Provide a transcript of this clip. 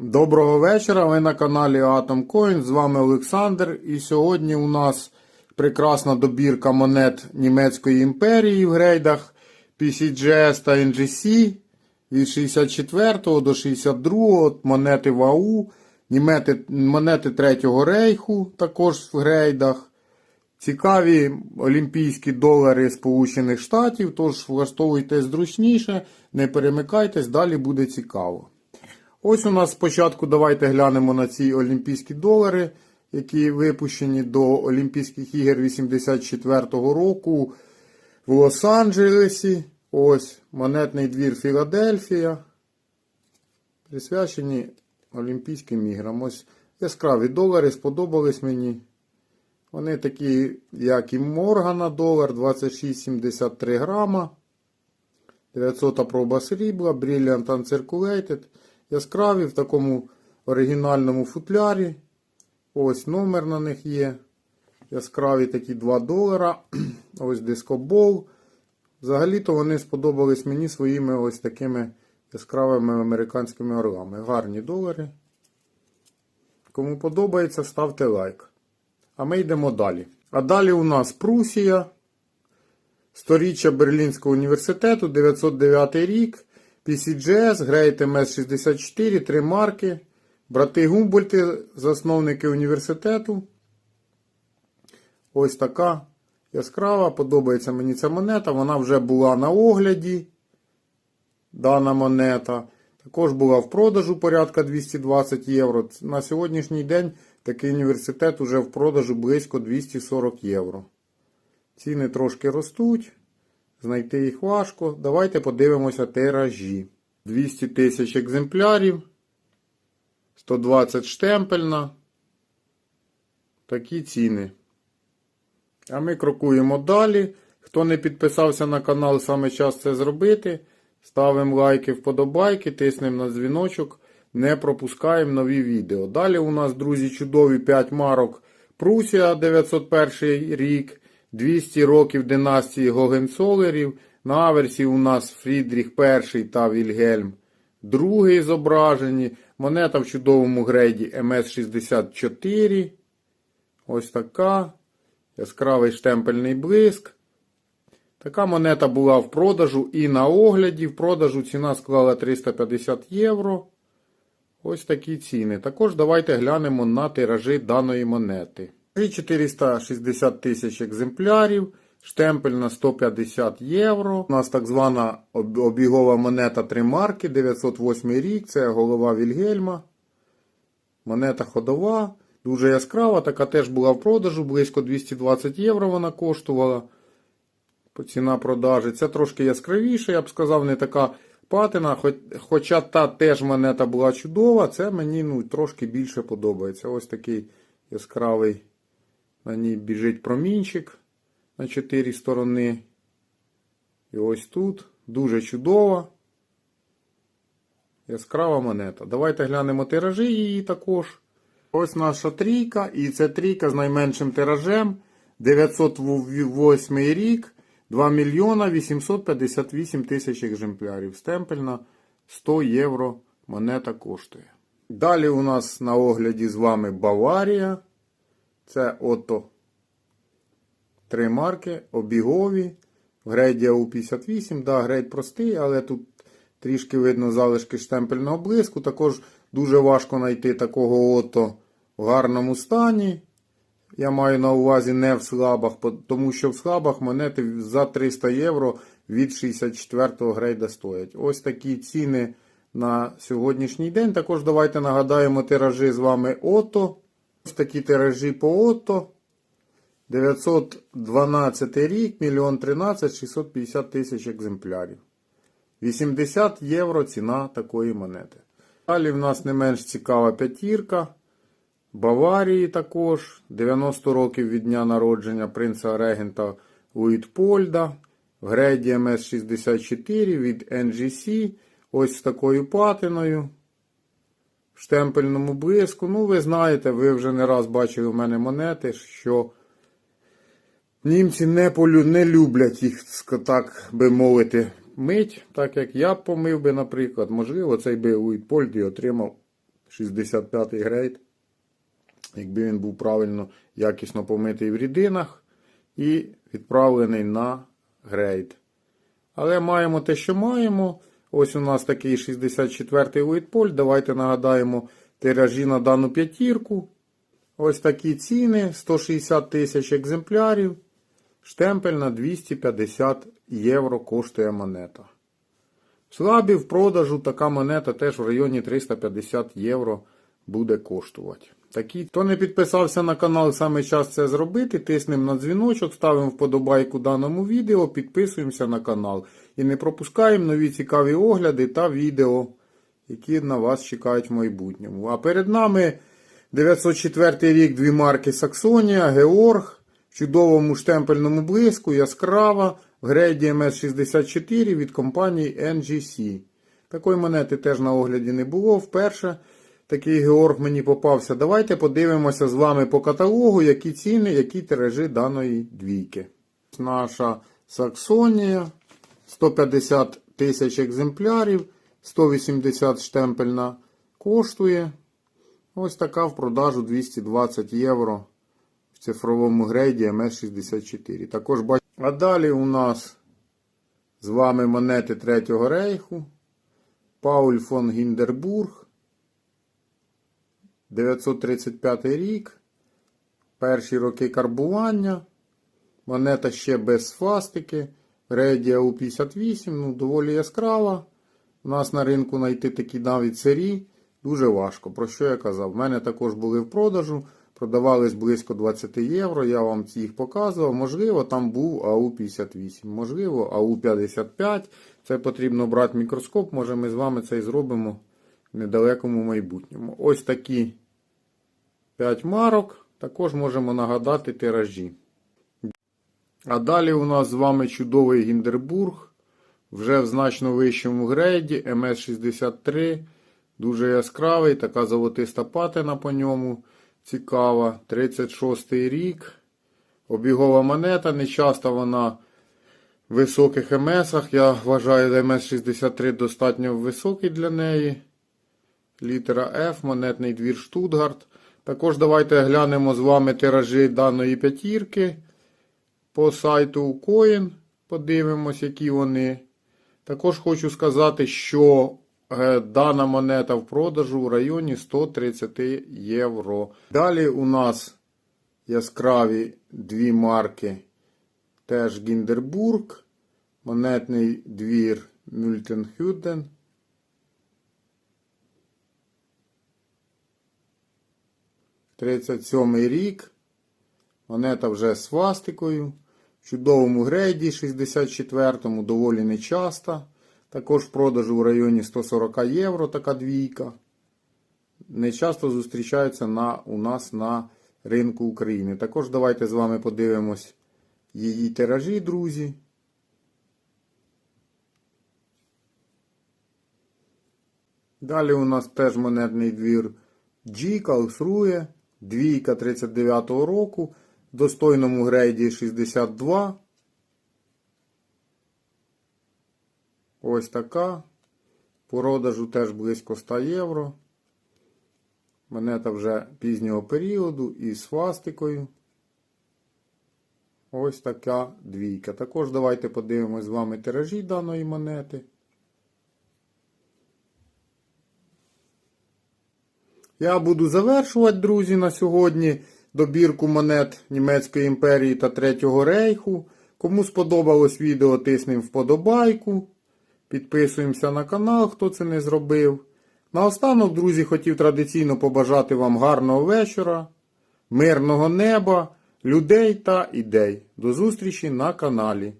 Доброго вечора. Ви на каналі Atom Coin. З вами Олександр. І сьогодні у нас прекрасна добірка монет Німецької імперії в грейдах PCGS та NGC від 64 до 62, монети ВАУ, монети, монети Третього рейху також в грейдах. Цікаві олімпійські долари Сполучених Штатів, тож влаштовуйтесь зручніше, не перемикайтесь, далі буде цікаво. Ось у нас спочатку давайте глянемо на ці олімпійські долари, які випущені до Олімпійських ігор 84-го року в Лос-Анджелесі. Ось монетний двір Філадельфія. Присвячені Олімпійським іграм. Ось яскраві долари сподобались мені. Вони такі, як і Моргана долар 26,73 грама. 900 проба срібла, Brilliant Uncirculated. Яскраві в такому оригінальному футлярі. Ось номер на них є. Яскраві такі 2 долара. Ось дискобол. Взагалі-то вони сподобались мені своїми ось такими яскравими американськими орлами. Гарні долари. Кому подобається, ставте лайк. А ми йдемо далі. А далі у нас Прусія. Сторіччя Берлінського університету, 909 рік. PCGS, Great MS64, три марки. Брати Гумбольти, засновники університету. Ось така яскрава. Подобається мені ця монета. Вона вже була на огляді. Дана монета. Також була в продажу порядка 220 євро. На сьогоднішній день такий університет уже в продажу близько 240 євро. Ціни трошки ростуть. Знайти їх важко. Давайте подивимося тиражі. 200 тисяч екземплярів. 120 штемпельна. Такі ціни. А ми крокуємо далі. Хто не підписався на канал, саме час це зробити. Ставимо лайки, вподобайки, тиснемо на дзвіночок. Не пропускаємо нові відео. Далі у нас, друзі, чудові 5 марок Прусія 901 рік. 200 років династії Гогенцолерів. На аверсі у нас Фрідріх І та Вільгельм II зображені. Монета в чудовому грейді МС64. Ось така. Яскравий штемпельний блиск. Така монета була в продажу і на огляді. В продажу ціна склала 350 євро. Ось такі ціни. Також давайте глянемо на тиражі даної монети. 460 тисяч екземплярів, штемпель на 150 євро. У нас так звана обігова монета 3 марки, 908 рік, це голова Вільгельма. Монета ходова, дуже яскрава, така теж була в продажу, близько 220 євро вона коштувала. Ціна продажі. Це трошки яскравіше, я б сказав, не така патина. Хоч, хоча та теж монета була чудова, це мені ну, трошки більше подобається. Ось такий яскравий. На ній біжить промінчик на 4 сторони. І ось тут дуже чудова. Яскрава монета. Давайте глянемо тиражі її також. Ось наша трійка. І це трійка з найменшим тиражем. 908 рік. 2 мільйона 858 тисяч екземплярів. Стемпельна 100 євро монета коштує. Далі у нас на огляді з вами Баварія. Це ото три марки, обігові. В грейді АУ58. Да, грейд простий, але тут трішки видно залишки штемпельного блиску. Також дуже важко знайти такого ото в гарному стані. Я маю на увазі не в слабах, тому що в слабах монети за 300 євро від 64-го грейда стоять. Ось такі ціни на сьогоднішній день. Також давайте нагадаємо тиражі з вами ото. Такі тиражі по ото. 912 рік, 1 13 650 тисяч екземплярів. 80 євро ціна такої монети. Далі в нас не менш цікава п'ятірка. Баварії також. 90 років від дня народження принца регента Луїтпольда. В греді МС64 від NGC. Ось з такою патиною штемпельному блиску. Ну, ви знаєте, ви вже не раз бачили у мене монети, що німці не полю, не люблять їх, так би мовити, мить, так як я помив би, наприклад. Можливо, цей би Уітпольд і отримав 65-й грейд. Якби він був правильно, якісно помитий в рідинах і відправлений на грейд. Але маємо те, що маємо. Ось у нас такий 64-й Уітполь. Давайте нагадаємо тиражі на дану п'ятірку. Ось такі ціни: 160 тисяч екземплярів. Штемпель на 250 євро коштує монета. В Слабі в продажу така монета теж в районі 350 євро буде коштувати. Такі, хто не підписався на канал, саме час це зробити. Тиснемо на дзвіночок, ставимо вподобайку даному відео, підписуємося на канал. І не пропускаємо нові цікаві огляди та відео, які на вас чекають в майбутньому. А перед нами 904 рік, дві марки Саксонія, Георг, в чудовому штемпельному блиску, яскрава, в грейді МС64 від компанії NGC. Такої монети теж на огляді не було. Вперше такий Георг мені попався. Давайте подивимося з вами по каталогу, які ціни, які тиражі даної двійки. Наша Саксонія 150 тисяч екземплярів, 180 штемпельна коштує. Ось така в продажу 220 євро в цифровому грейді МС64. Також бач... А далі у нас з вами монети Третього рейху. Пауль фон Гіндербург. 935 рік. Перші роки карбування. Монета ще без сфастики. Рейдія У58, ну, доволі яскрава. У нас на ринку знайти такі навіть сирі дуже важко. Про що я казав? У мене також були в продажу. Продавались близько 20 євро. Я вам їх показував. Можливо, там був АУ-58, можливо, АУ-55. Це потрібно брати мікроскоп. Може, ми з вами це і зробимо в недалекому майбутньому. Ось такі 5 марок. Також можемо нагадати тиражі. А далі у нас з вами чудовий Гіндербург. Вже в значно вищому грейді МС63. Дуже яскравий, така золотиста патина по ньому. Цікава. 36 й рік. Обігова монета. Не часто вона в високих МСах. Я вважаю, МС63 достатньо високий для неї. Літера F, монетний двір Штутгарт. Також давайте глянемо з вами тиражі даної п'ятірки. По сайту Coin. Подивимось, які вони. Також хочу сказати, що е, дана монета в продажу в районі 130 євро. Далі у нас яскраві дві марки. Теж Гіндербург, монетний двір Мюльтенхюден. Тридцять сьомий рік. Монета вже свастикою. Чудовому грейді 64-му, доволі нечаста. Також в продажу в районі 140 євро така двійка. Не часто зустрічається на, у нас на ринку України. Також давайте з вами подивимось її тиражі, друзі. Далі у нас теж монетний двір G, Калсрує, двійка 39-го року, достойному грейді 62. Ось така. По продажу теж близько 100 євро. Монета вже пізнього періоду із свастикою. Ось така двійка. Також давайте подивимось з вами тиражі даної монети. Я буду завершувати, друзі, на сьогодні добірку монет Німецької імперії та Третього рейху. Кому сподобалось відео, тиснемо вподобайку. Підписуємося на канал, хто це не зробив. Наостанок, друзі, хотів традиційно побажати вам гарного вечора, мирного неба, людей та ідей. До зустрічі на каналі.